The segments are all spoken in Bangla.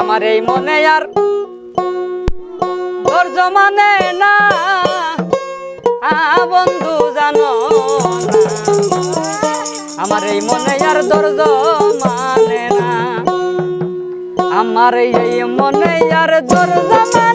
আমার এই মনে আর ধৈর্য মানে না। বন্ধু জানো আমার এই মনে আর ধৈর্য মানে না। আমার এই মনে আর ধৈর্য মানে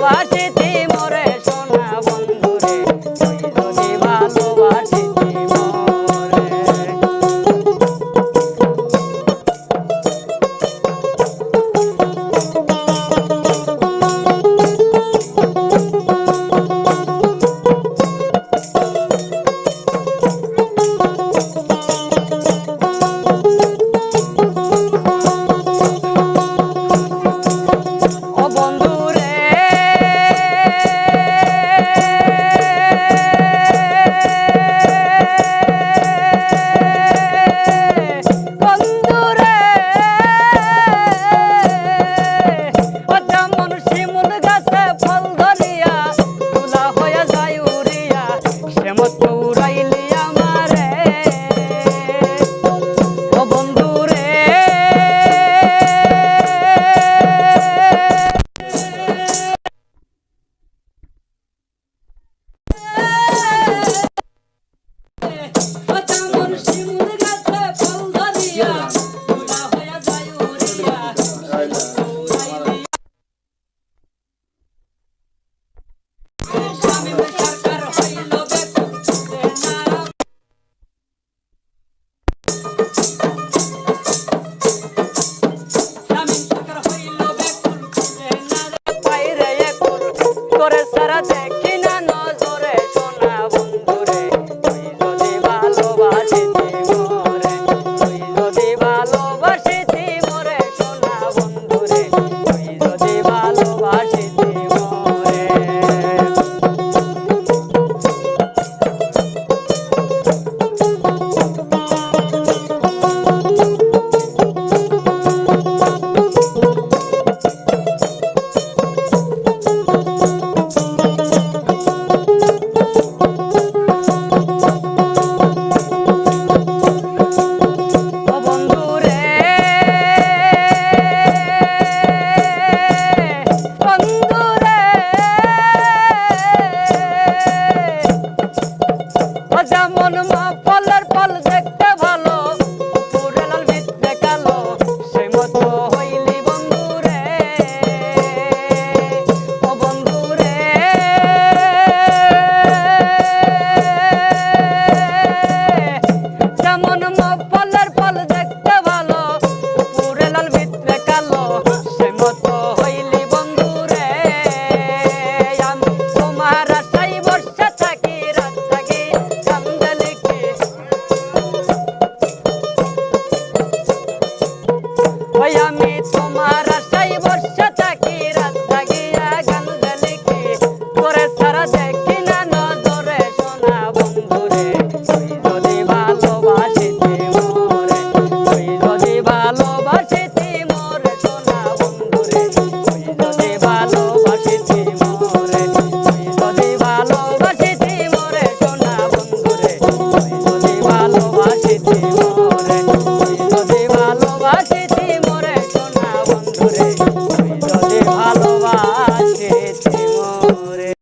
Ваше মন মা পলার পাল